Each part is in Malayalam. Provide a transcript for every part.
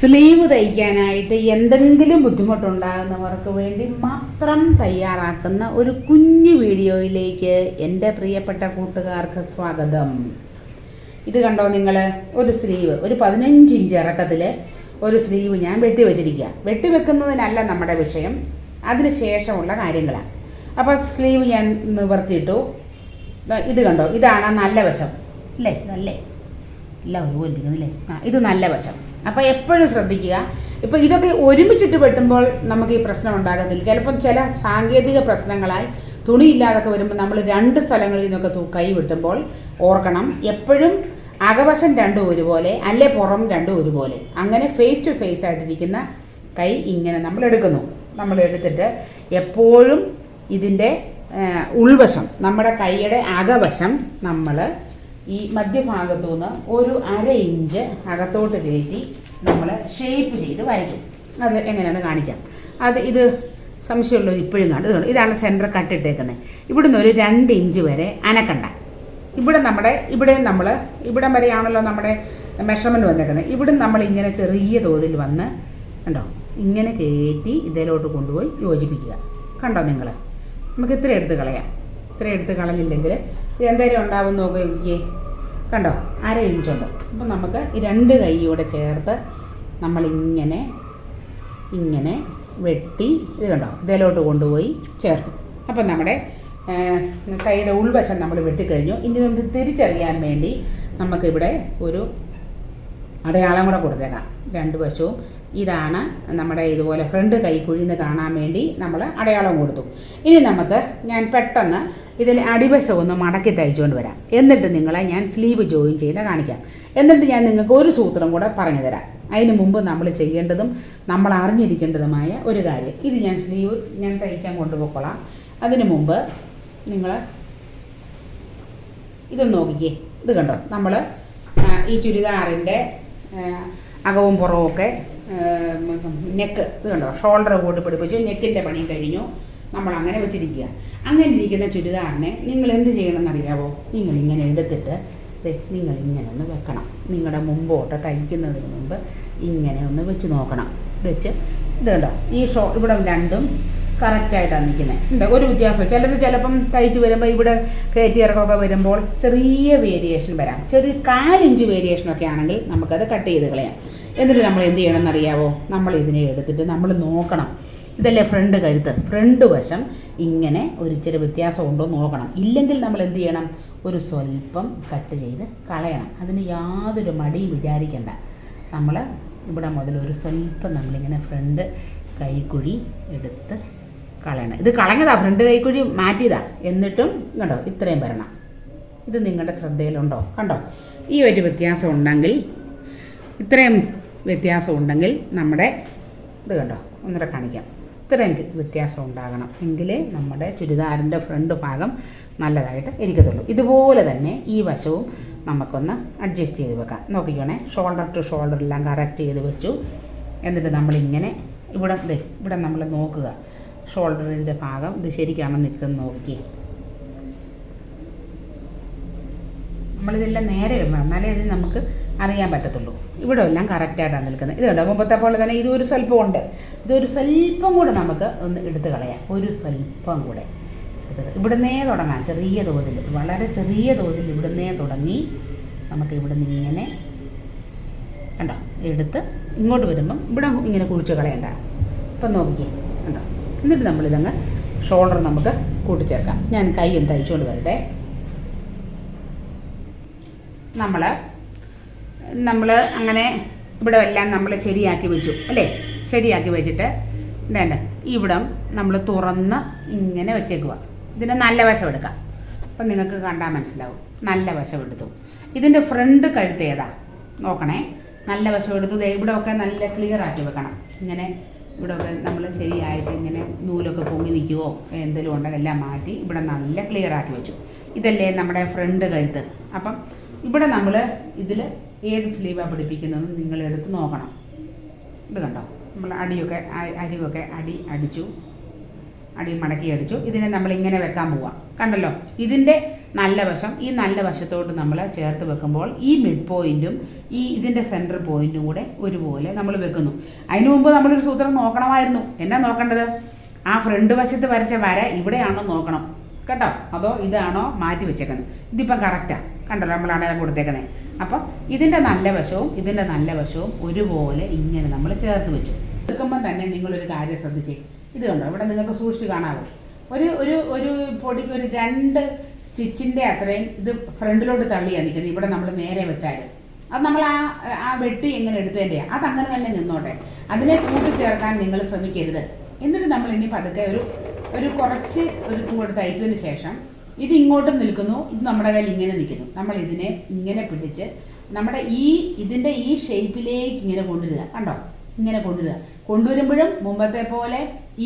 സ്ലീവ് തയ്ക്കാനായിട്ട് എന്തെങ്കിലും ബുദ്ധിമുട്ടുണ്ടാകുന്നവർക്ക് വേണ്ടി മാത്രം തയ്യാറാക്കുന്ന ഒരു കുഞ്ഞു വീഡിയോയിലേക്ക് എന്റെ പ്രിയപ്പെട്ട കൂട്ടുകാർക്ക് സ്വാഗതം. ഇത് കണ്ടോ നിങ്ങൾ ഒരു സ്ലീവ് ഒരു പതിനഞ്ച് ഇഞ്ച് ഇറക്കത്തിൽ ഒരു സ്ലീവ് ഞാൻ വെട്ടി വെച്ചിരിക്കുക വെട്ടി വെക്കുന്നതിനല്ല നമ്മുടെ വിഷയം അതിന് ശേഷമുള്ള കാര്യങ്ങളാണ് അപ്പോൾ സ്ലീവ് ഞാൻ നിവർത്തിയിട്ടു. ഇത് കണ്ടോ? ഇതാണ് നല്ല വശം. അല്ലേ? നല്ലേ എല്ലാം ഒരുപോലെ ഇരിക്കുന്നില്ലേ ആ ഇത് നല്ല വശം. അപ്പോൾ എപ്പോഴും ശ്രദ്ധിക്കുക. ഇപ്പോൾ ഇതൊക്കെ ഒരുമിച്ചിട്ട് വെട്ടുമ്പോൾ നമുക്ക് ഈ പ്രശ്നം ഉണ്ടാകത്തില്ല. ചിലപ്പം ചില സാങ്കേതിക പ്രശ്നങ്ങളായി തുണിയില്ലാതൊക്കെ വരുമ്പോൾ നമ്മൾ രണ്ട് സ്ഥലങ്ങളിൽ നിന്നൊക്കെ കൈ വെട്ടുമ്പോൾ ഓർക്കണം എപ്പോഴും അകവശം രണ്ടും ഒരുപോലെ അല്ലെ പുറം രണ്ടും ഒരുപോലെ. അങ്ങനെ ഫേസ് ടു ഫേസ് ആയിട്ടിരിക്കുന്ന കൈ ഇങ്ങനെ നമ്മൾ എടുക്കുന്നു. നമ്മൾ എടുത്തിട്ട് എപ്പോഴും ഇതിന്റെ ഉൾവശം നമ്മുടെ കൈയുടെ അകവശം നമ്മൾ ഈ മധ്യഭാഗത്തു നിന്ന് ഒരു അര ഇഞ്ച് അകത്തോട്ട് കയറ്റി നമ്മൾ ഷേപ്പ് ചെയ്ത് വരയ്ക്കും. അത് എങ്ങനെയാണെന്ന് കാണിക്കാം. അത് ഇത് സംശയമുള്ളവർ ഇപ്പോഴും കാണും. ഇതാണ് സെന്റർ കട്ടിട്ടേക്കുന്നത് ഇവിടുന്ന് ഒരു രണ്ട് ഇഞ്ച് വരെ അനക്കണ്ട. ഇവിടെ നമ്മുടെ ഇവിടെ നമ്മൾ ഇവിടം വരെയാണല്ലോ നമ്മുടെ മെഷർമെന്റ് വന്നേക്കുന്നത് ഇവിടെ നമ്മൾ ഇങ്ങനെ ചെറിയ തോതിൽ വന്ന് കണ്ടോ? ഇങ്ങനെ കയറ്റി ഇതിലോട്ട് കൊണ്ടുപോയി യോജിപ്പിക്കുക. കണ്ടോ നിങ്ങൾ നമുക്ക് ഇത്ര എടുത്ത് കളയാം. ഇത്ര എടുത്ത് കളഞ്ഞില്ലെങ്കിൽ എന്തായാലും ഉണ്ടാവും നോക്കുക കണ്ടോ? അര ഇഞ്ചുണ്ട് അപ്പോൾ നമുക്ക് രണ്ട് കൈയോടെ ചേർത്ത് നമ്മളിങ്ങനെ ഇങ്ങനെ വെട്ടി ഇത് കണ്ടോ? ഇതിലോട്ട് കൊണ്ടുപോയി ചേർത്തു. അപ്പം നമ്മുടെ കൈയുടെ ഉൾവശം നമ്മൾ വെട്ടിക്കഴിഞ്ഞു. ഇനി നമുക്ക് തിരിച്ചറിയാൻ വേണ്ടി നമുക്കിവിടെ ഒരു അടയാളം കൂടെ കൊടുത്തേക്കാം. രണ്ട് വശവും ഇതാണ് നമ്മുടെ ഇതുപോലെ ഫ്രണ്ട് കൈക്കുഴിന്ന് കാണാൻ വേണ്ടി നമ്മൾ അടയാളം കൊടുത്തു. ഇനി നമുക്ക് ഞാൻ പെട്ടെന്ന് ഇതിൽ അടിവശം ഒന്ന് മടക്കി തയ്ച്ചുകൊണ്ട് വരാം. എന്നിട്ട് നിങ്ങളെ ഞാൻ സ്ലീവ് ജോയിൻ ചെയ്യുന്ന കാണിക്കാം. എന്നിട്ട് ഞാൻ നിങ്ങൾക്ക് ഒരു സൂത്രം കൂടെ പറഞ്ഞു തരാം. അതിന് മുമ്പ് നമ്മൾ ചെയ്യേണ്ടതും നമ്മൾ അറിഞ്ഞിരിക്കേണ്ടതുമായ ഒരു കാര്യം. ഇത് ഞാൻ സ്ലീവ് ഞാൻ തയ്ക്കാൻ കൊണ്ടുപോയിക്കൊള്ളാം അതിന് മുമ്പ് നിങ്ങൾ ഇത് നോക്കിക്കേ. ഇത് കണ്ടോ? നമ്മൾ ഈ ചുരിദാറിന്റെ അകവും പുറവും ഒക്കെ നെക്ക്. ഇത് കണ്ടോ? ഷോൾഡർ കൂട്ടി പിടിപ്പിച്ചു നെക്കിന്റെ പണി കഴിഞ്ഞു. നമ്മൾ അങ്ങനെ വെച്ചിരിക്കുക. അങ്ങനെ ഇരിക്കുന്ന ചുരിദാറിനെ നിങ്ങൾ എന്ത് ചെയ്യണമെന്നറിയാവോ നിങ്ങൾ ഇങ്ങനെ എടുത്തിട്ട് നിങ്ങൾ ഇങ്ങനെ ഒന്ന് വെക്കണം. നിങ്ങളുടെ മുമ്പോട്ട് തയ്ക്കുന്നതിന് മുമ്പ് ഇങ്ങനെ ഒന്ന് വെച്ച് നോക്കണം. വെച്ച് ഇത് കണ്ടോ? ഈ ഷോ ഇവിടെ രണ്ടും കറക്റ്റായിട്ടാണ് നിൽക്കുന്നത്. ഉണ്ട് ഒരു വ്യത്യാസം ചിലർ ചിലപ്പം തയ്ച്ച് വരുമ്പോൾ ഇവിടെ കയറ്റി ഇറക്കമൊക്കെ വരുമ്പോൾ ചെറിയ വേരിയേഷൻ വരാം. ചെറിയ കാലിഞ്ച് വേരിയേഷനൊക്കെ ആണെങ്കിൽ നമുക്കത് കട്ട് ചെയ്ത് കളയാം. എന്നിട്ട് നമ്മൾ എന്ത് ചെയ്യണം എന്നറിയാവോ? നമ്മൾ ഇതിനെ എടുത്തിട്ട് നമ്മൾ നോക്കണം. ഇതല്ലേ ഫ്രണ്ട് കഴുത്ത്? ഫ്രണ്ട് വശം ഇങ്ങനെ ഒരു ഇച്ചിരി വ്യത്യാസം ഉണ്ടോ നോക്കണം. ഇല്ലെങ്കിൽ നമ്മൾ എന്ത് ചെയ്യണം? ഒരു സ്വല്പം കട്ട് ചെയ്ത് കളയണം. അതിന് യാതൊരു മടിയും വിചാരിക്കേണ്ട. നമ്മൾ ഇവിടെ മുതൽ ഒരു സ്വല്പം നമ്മളിങ്ങനെ ഫ്രണ്ട് കൈക്കുഴി എടുത്ത് കളയണം. ഇത് കളഞ്ഞതാ ഫ്രണ്ട് കൈക്കുഴി മാറ്റിയതാ. എന്നിട്ടും കണ്ടോ? ഇത്രയും വരണം. ഇത് നിങ്ങളുടെ ശ്രദ്ധയിലുണ്ടോ? കണ്ടോ? ഈ ഒരു വ്യത്യാസം ഉണ്ടെങ്കിൽ ഇത്രയും വ്യത്യാസം ഉണ്ടെങ്കിൽ നമ്മുടെ ഇത് കണ്ടോ ഒന്നര കാണിക്കാം. ഇത്രയും വ്യത്യാസം ഉണ്ടാകണം എങ്കിലേ നമ്മുടെ ചുരിദാറിന്റെ ഫ്രണ്ട് ഭാഗം നല്ലതായിട്ട് ഇരിക്കത്തുള്ളൂ. ഇതുപോലെ തന്നെ ഈ വശവും നമുക്കൊന്ന് അഡ്ജസ്റ്റ് ചെയ്ത് വെക്കാം. നോക്കിക്കോണേ ഷോൾഡർ ടു ഷോൾഡർ എല്ലാം കറക്റ്റ് ചെയ്ത് വെച്ചു. എന്നിട്ട് നമ്മളിങ്ങനെ ഇവിടെ ഇവിടെ നമ്മൾ നോക്കുക. ഷോൾഡറിന്റെ ഭാഗം ഇത് ശരിക്കാണ് നിൽക്കുന്നത് നോക്കി നമ്മളിതെല്ലാം നേരെ വേണം എന്നാലേ ഇത് നമുക്ക് അറിയാൻ പറ്റത്തുള്ളൂ. ഇവിടെ എല്ലാം കറക്റ്റായിട്ടാണ് നിൽക്കുന്നത്. ഇത് കണ്ടോ? മുമ്പത്തെ പോലെ തന്നെ ഇതൊരു സ്വല്പം ഉണ്ട്. ഇതൊരു സ്വല്പം കൂടെ നമുക്ക് ഒന്ന് എടുത്ത് കളയാം. ഒരു സ്വല്പം കൂടെ ഇവിടുന്നേ തുടങ്ങാം. ചെറിയ തോതിൽ. വളരെ ചെറിയ തോതിൽ ഇവിടുന്നേ തുടങ്ങി നമുക്ക് ഇവിടുന്ന് ഇങ്ങനെ കണ്ടോ? എടുത്ത് ഇങ്ങോട്ട് വരുമ്പം ഇവിടെ ഇങ്ങനെ കുഴിച്ച് കളയണ്ട. ഇപ്പം നോക്കിക്കേ. കണ്ടോ? എന്നിട്ട് നമ്മളിതങ്ങ് ഷോൾഡർ നമുക്ക് കൂട്ടിച്ചേർക്കാം. ഞാൻ കൈയും തയ്ച്ചുകൊണ്ട് വരട്ടെ. നമ്മൾ നമ്മൾ അങ്ങനെ ഇവിടെ എല്ലാം നമ്മൾ ശരിയാക്കി വെച്ചു അല്ലേ? ശരിയാക്കി വെച്ചിട്ട് വേണ്ട ഇവിടം നമ്മൾ തുറന്ന് ഇങ്ങനെ വെച്ചേക്കുക ഇതിന്റെ നല്ല വശം എടുക്കാം അപ്പം നിങ്ങൾക്ക് കണ്ടാൽ മനസ്സിലാവും. നല്ല വശം എടുത്തു ഇതിന്റെ ഫ്രണ്ട് കഴുത്ത് ഏതാ? നോക്കണേ. നല്ല വശം എടുത്തു ഇവിടെ ഒക്കെ നല്ല ക്ലിയർ ആക്കി വെക്കണം. ഇങ്ങനെ ഇവിടെ ഒക്കെ നമ്മൾ ശരിയായിട്ട് ഇങ്ങനെ നൂലൊക്കെ പൊങ്ങി നിൽക്കുവോ? എന്തെങ്കിലും ഉണ്ടെങ്കിൽ എല്ലാം മാറ്റി ഇവിടെ നല്ല ക്ലിയർ ആക്കി വെച്ചു. ഇതല്ലേ നമ്മുടെ ഫ്രണ്ട് കഴുത്ത്. അപ്പം ഇവിടെ നമ്മൾ ഇതിൽ ഏത് സ്ലീവാണ് നിങ്ങൾ എടുത്ത് നോക്കണം. ഇത് കണ്ടോ? നമ്മൾ അടിയൊക്കെ അരിവൊക്കെ അടി അടിച്ചു. അടി മടക്കി അടിച്ചു. ഇതിനെ നമ്മൾ ഇങ്ങനെ വെക്കാൻ പോവാം. കണ്ടല്ലോ? ഇതിന്റെ നല്ല വശം ഈ നല്ല വശത്തോട്ട് നമ്മൾ ചേർത്ത് വെക്കുമ്പോൾ ഈ മിഡ് പോയിന്റും ഈ ഇതിന്റെ സെന്റർ പോയിന്റും കൂടെ ഒരുപോലെ നമ്മൾ വെക്കുന്നു. അതിനു മുമ്പ് നമ്മളൊരു സൂത്രം നോക്കണമായിരുന്നു. എന്നാ നോക്കേണ്ടത്? ആ ഫ്രണ്ട് വശത്ത് വരച്ച വര ഇവിടെയാണോ നോക്കണം. കേട്ടോ? അതോ ഇതാണോ മാറ്റി വെച്ചേക്കുന്നത്? ഇതിപ്പം കറക്റ്റാണ് കണ്ടല്ലോ? നമ്മൾ അടയാളം കൊടുത്തേക്കുന്നത് അപ്പം ഇതിന്റെ നല്ല വശവും ഇതിന്റെ നല്ല വശവും ഒരുപോലെ ഇങ്ങനെ നമ്മൾ ചേർത്ത് വെച്ചു. എടുക്കുമ്പം തന്നെ നിങ്ങളൊരു കാര്യം ശ്രദ്ധിച്ചേ. ഇത് കണ്ടോ? ഇവിടെ നിങ്ങൾക്ക് സൂക്ഷിച്ച് കാണാവോ? ഒരു ഒരു ഒരു പൊടിക്ക് ഒരു രണ്ട് സ്റ്റിച്ചിന്റെ അത്രയും ഇത് ഫ്രണ്ടിലോട്ട് തള്ളിയാണ് നിൽക്കുന്നത്. ഇവിടെ നമ്മൾ നേരെ വെച്ചാൽ അത് നമ്മൾ ആ ആ വെട്ടി എങ്ങനെ എടുത്തതിന്റെയാണ് അത് അങ്ങനെ തന്നെ നിന്നോട്ടെ. അതിനെ കൂട്ടിച്ചേർക്കാൻ നിങ്ങൾ ശ്രമിക്കരുത്. എന്നിട്ട് നമ്മൾ ഇനി പതുക്കെ ഒരു ഒരു കുറച്ച് ഒരു കൂടെ തയ്ച്ചതിന് ശേഷം ഇത് ഇങ്ങോട്ടും നിൽക്കുന്നു ഇത് നമ്മുടെ കയ്യിൽ ഇങ്ങനെ നിൽക്കുന്നു. നമ്മൾ ഇതിനെ ഇങ്ങനെ പിടിച്ച് നമ്മുടെ ഈ ഇതിന്റെ ഈ ഷേപ്പിലേക്ക് ഇങ്ങനെ കൊണ്ടുവരിക. കണ്ടോ? ഇങ്ങനെ കൊണ്ടുവരിക. കൊണ്ടുവരുമ്പോഴും മുമ്പത്തെ പോലെ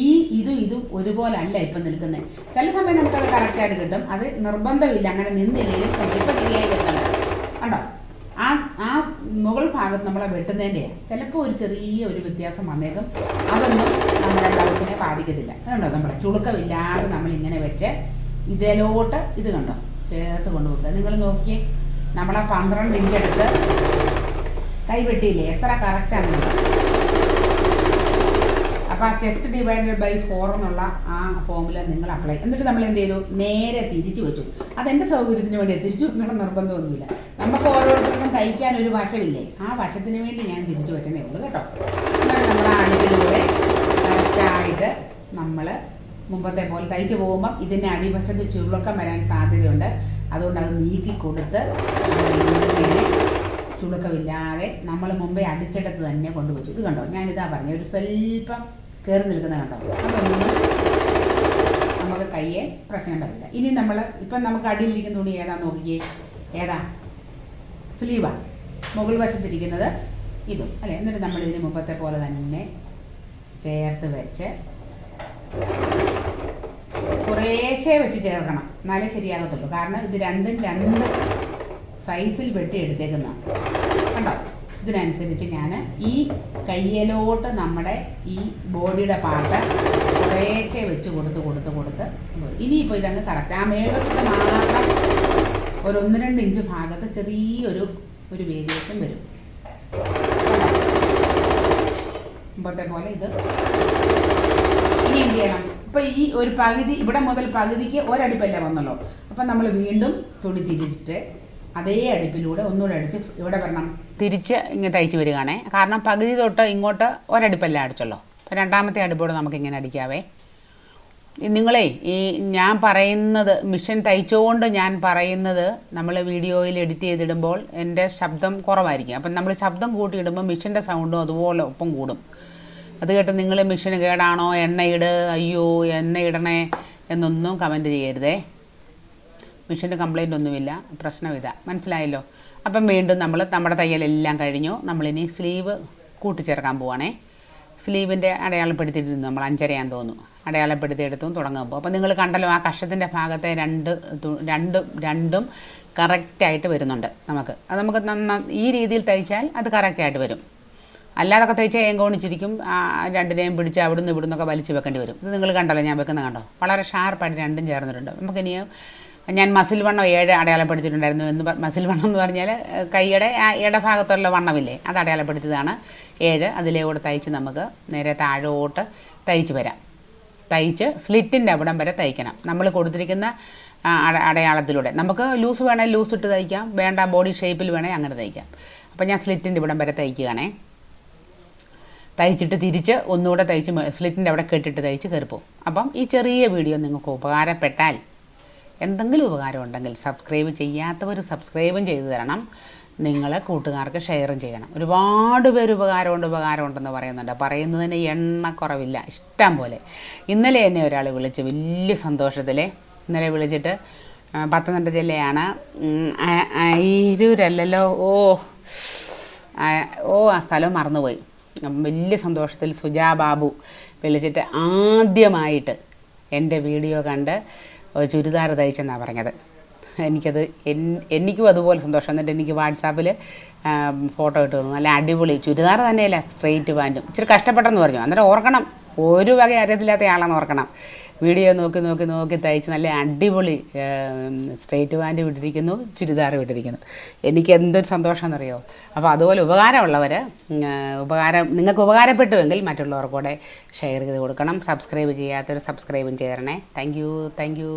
ഈ ഇതും ഇതും ഒരുപോലെ അല്ല ഇപ്പം നിൽക്കുന്നത് ചില സമയം നമുക്കത് കറക്റ്റായിട്ട് കിട്ടും. അത് നിർബന്ധമില്ല. അങ്ങനെ നിന്നില്ലെങ്കിലും ഇപ്പം ശരിയായി കിട്ടുന്നത് കണ്ടോ? ആ ആ മുകൾ ഭാഗത്ത് നമ്മളെ വെട്ടുന്നതിന്റെയാണ് ചിലപ്പോൾ ഒരു ചെറിയ ഒരു വ്യത്യാസം വന്നേക്കും. അതൊന്നും നമ്മുടെ ബ്ലൗസിനെ ബാധിക്കത്തില്ല. അതുകൊണ്ടോ നമ്മുടെ ചുളുക്കമില്ലാതെ നമ്മൾ ഇങ്ങനെ വെച്ച് ഇതിലോട്ട് ഇത് കണ്ടോ? ചേർത്ത് കൊണ്ടുപോകുക നിങ്ങൾ നോക്കിയേ നമ്മളെ പന്ത്രണ്ട് ഇഞ്ച് എടുത്ത് കൈ വെട്ടിയില്ലേ? എത്ര കറക്റ്റാണ് അപ്പോൾ ആ ചെസ്റ്റ് ഡിവൈഡഡ് ബൈ ഫോർ എന്നുള്ള ആ ഫോമുല നിങ്ങൾ അപ്ലൈ എന്നിട്ട് നമ്മൾ എന്ത് ചെയ്തു? നേരെ തിരിച്ചു വെച്ചു. അതെന്റെ സൗകര്യത്തിന് വേണ്ടി തിരിച്ചു വെക്കണം നിർബന്ധമൊന്നുമില്ല. നമുക്ക് ഓരോരുത്തർക്കും തയ്ക്കാൻ ഒരു വശമില്ലേ? ആ വശത്തിന് വേണ്ടി ഞാൻ തിരിച്ചു വെച്ചതേ ഉള്ളൂ കേട്ടോ. നമ്മൾ ആ അടിവിലൂടെ കറക്റ്റായിട്ട് നമ്മൾ മുമ്പത്തെ പോലെ തയ്ച്ച് പോകുമ്പം ഇതിന്റെ അടിവശത്ത് ചുരുളക്കം വരാൻ സാധ്യതയുണ്ട്. അതുകൊണ്ട് അത് നീക്കി കൊടുത്ത് ചുളുക്കമില്ലാതെ നമ്മൾ മുമ്പേ അടിച്ചിടത്ത് തന്നെ കൊണ്ടുവച്ചു. ഇത് കണ്ടോ? ഞാനിതാ പറഞ്ഞു ഒരു സ്വല്പം കയറി നിൽക്കുന്ന കണ്ടോ? അതൊന്നും നമുക്ക് കയ്യെ പ്രശ്നം വരില്ല. ഇനി നമ്മൾ ഇപ്പം നമുക്ക് അടിയിലിരിക്കുന്ന തുണി ഏതാ നോക്കിയേ ഏതാ? സ്ലീവാണ് മുകൾ വശത്തിരിക്കുന്നത് ഇതും. അല്ലേ? എന്നിട്ട് നമ്മൾ ഇതിന് മുമ്പത്തെ പോലെ തന്നെ ചേർത്ത് വെച്ച് കുറേശ്ശെ വെച്ച് ചേർക്കണം. എന്നാലേ ശരിയാകത്തുള്ളൂ. കാരണം ഇത് രണ്ടും രണ്ട് സൈസിൽ വെട്ടി എടുത്തേക്കുന്ന കണ്ടോ? ഇതിനനുസരിച്ച് ഞാൻ ഈ കയ്യലോട്ട് നമ്മുടെ ഈ ബോഡിയുടെ പാട്ട് കുറേശ്ശെ വെച്ച് കൊടുത്ത് കൊടുത്ത് കൊടുത്ത്. ഇനിയിപ്പോൾ ഇതങ്ങ് കറക്റ്റ് ആ മേഘസ്ഥ മാത്രം ഒരു ഒന്ന് രണ്ട് ഇഞ്ച് ഭാഗത്ത് ചെറിയൊരു ഒരു വേരിയേഷൻ വരും. മുമ്പത്തെ പോലെ ഇത് ഇനി എന്ത് ചെയ്യണം? ഇപ്പൊ ഈ ഒരു പകുതി ഇവിടെ മുതൽ പകുതിക്ക് ഒരടുപ്പല്ലേ വന്നല്ലോ അപ്പൊ നമ്മൾ വീണ്ടും തുണി തിരിച്ചിട്ട് അതേ അടുപ്പിലൂടെ ഒന്നുകൂടെ അടിച്ച് ഇവിടെ വരണം. തിരിച്ച് ഇങ്ങനെ തയ്ച്ച് വരികയാണേ. കാരണം പകുതി തൊട്ട് ഇങ്ങോട്ട് ഒരടുപ്പല്ലേ അടിച്ചല്ലോ അപ്പൊ രണ്ടാമത്തെ അടുപ്പോടെ നമുക്ക് ഇങ്ങനെ അടിക്കാവേ നിങ്ങളെ ഈ ഞാൻ പറയുന്നത് മിഷൻ തയ്ച്ചുകൊണ്ട് ഞാൻ പറയുന്നത് നമ്മൾ വീഡിയോയിൽ എഡിറ്റ് ചെയ്തിടുമ്പോൾ എന്റെ ശബ്ദം കുറവായിരിക്കും. അപ്പം നമ്മൾ ശബ്ദം കൂട്ടിയിടുമ്പോൾ മിഷന്റെ സൗണ്ടും അതുപോലെ ഒപ്പം കൂടും. അത് കേട്ട് നിങ്ങൾ മെഷീൻ കേടാണോ? എണ്ണയിട്? അയ്യോ എണ്ണ ഇടണേ എന്നൊന്നും കമന്റ് ചെയ്യരുതേ. മെഷീന്റെ കംപ്ലൈന്റ് ഒന്നുമില്ല. പ്രശ്നം മനസ്സിലായല്ലോ? അപ്പം വീണ്ടും നമ്മൾ നമ്മുടെ തയ്യലെല്ലാം കഴിഞ്ഞു. നമ്മളിനി സ്ലീവ് കൂട്ടിച്ചേർക്കാൻ പോവാണേ. സ്ലീവിന്റെ അടയാളപ്പെടുത്തിയിട്ടുണ്ട് നമ്മൾ. അഞ്ചരയാൻ തോന്നുന്നു. അടയാളപ്പെടുത്തിയെടുത്തും തുടങ്ങുമ്പോൾ അപ്പോൾ നിങ്ങൾ കണ്ടല്ലോ ആ കഷത്തിന്റെ ഭാഗത്തെ രണ്ട് രണ്ടും രണ്ടും കറക്റ്റായിട്ട് വരുന്നുണ്ട് നമുക്ക്. അത് നമുക്ക് ഈ രീതിയിൽ തയ്ച്ചാൽ അത് കറക്റ്റായിട്ട് വരും. അല്ലാതൊക്കെ തേച്ച് ഏങ്കോണിച്ചിരിക്കും രണ്ടിനെയും പിടിച്ച് അവിടുന്ന് ഇവിടുന്നൊക്കെ വലിച്ചു വെക്കേണ്ടി വരും. ഇത് നിങ്ങൾ കണ്ടല്ലോ ഞാൻ വെക്കുന്ന കണ്ടോ? വളരെ ഷാർപ്പായിട്ട് രണ്ടും ചേർന്നിട്ടുണ്ട്. നമുക്കിനി ഞാൻ മസിൽ വണ്ണം ഏഴ് അടയാളപ്പെടുത്തിയിട്ടുണ്ടായിരുന്നു എന്ന് മസിൽ വണ്ണം എന്ന് പറഞ്ഞാൽ കൈയുടെ ആ ഇടഭാഗത്തുള്ള വണ്ണമില്ലേ? അത് അടയാളപ്പെടുത്തിയതാണ്. ഏഴ് അതിലൂടെ തയ്ച്ച് നമുക്ക് നേരെ താഴോട്ട് തയ്ച്ച് വരാം. തയ്ച്ച് സ്ലിറ്റിന്റെ അവിടം വരെ തയ്ക്കണം. നമ്മൾ കൊടുത്തിരിക്കുന്ന അടയാളത്തിലൂടെ. നമുക്ക് ലൂസ് വേണേൽ ലൂസ് ഇട്ട് തയ്ക്കാം. വേണ്ട ബോഡി ഷേപ്പിൽ വേണേൽ അങ്ങനെ തയ്ക്കാം. അപ്പോൾ ഞാൻ സ്ലിറ്റിന്റെ ഇവിടം വരെ തയ്ക്കുകയാണേ. തയ്ച്ചിട്ട് തിരിച്ച് ഒന്നുകൂടെ തയ്ച്ച് സ്ലിറ്റിന്റെ അവിടെ കെട്ടിട്ട് തയ്ച്ച് കയറിപ്പോവും അപ്പം ഈ ചെറിയ വീഡിയോ നിങ്ങൾക്ക് ഉപകാരപ്പെട്ടാൽ എന്തെങ്കിലും ഉപകാരം ഉണ്ടെങ്കിൽ സബ്സ്ക്രൈബ് ചെയ്യാത്തവർ സബ്സ്ക്രൈബും ചെയ്തു തരണം. നിങ്ങൾ കൂട്ടുകാർക്ക് ഷെയറും ചെയ്യണം. ഒരുപാട് പേര് ഉപകാരമുണ്ട് ഉപകാരമുണ്ടെന്ന് പറയുന്നുണ്ട്. പറയുന്നതിന് എണ്ണക്കുറവില്ല. ഇഷ്ടം പോലെ. ഇന്നലെ എന്നെ ഒരാൾ വിളിച്ച് വലിയ സന്തോഷത്തിൽ ഇന്നലെ വിളിച്ചിട്ട് പത്തനംതിട്ട ജില്ലയാണ്. അയിരൂരല്ലല്ലോ ഓ ഓ ആ സ്ഥലം മറന്നുപോയി. വലിയ സന്തോഷത്തിൽ സുജാ ബാബു വിളിച്ചിട്ട് ആദ്യമായിട്ട് എന്റെ വീഡിയോ കണ്ട് ചുരിദാർ തയ്ച്ചെന്നാണ് പറഞ്ഞത്. എനിക്കത് എനിക്കും അതുപോലെ സന്തോഷം. എന്നിട്ട് എനിക്ക് വാട്സാപ്പിൽ ഫോട്ടോ ഇട്ട് തന്നു. നല്ല അടിപൊളി. ചുരിദാർ തന്നെയല്ല സ്ട്രെയിറ്റ് പാന്റും. ഇച്ചിരി കഷ്ടപ്പെട്ടെന്ന് പറഞ്ഞു. അന്നേരം ഓർക്കണം. ഒരു വക അറിയത്തില്ലാത്ത ആളാണെന്ന് ഓർക്കണം. വീഡിയോ നോക്കി നോക്കി നോക്കി തയ്ച്ച് നല്ല അടിപൊളി സ്ട്രേറ്റ് പാന്റ് വിട്ടിരിക്കുന്നു ചുരിദാർ വിട്ടിരിക്കുന്നു. എനിക്ക് എന്തൊരു സന്തോഷമെന്നറിയോ അപ്പോൾ അതുപോലെ ഉപകാരമുള്ളവർ ഉപകാരം നിങ്ങൾക്ക് ഉപകാരപ്പെട്ടുവെങ്കിൽ മറ്റുള്ളവർക്ക് കൂടെ ഷെയർ ചെയ്ത് കൊടുക്കണം. സബ്സ്ക്രൈബ് ചെയ്യാത്തവർ സബ്സ്ക്രൈബും ചെയ്തരണേ. Thank you thank you.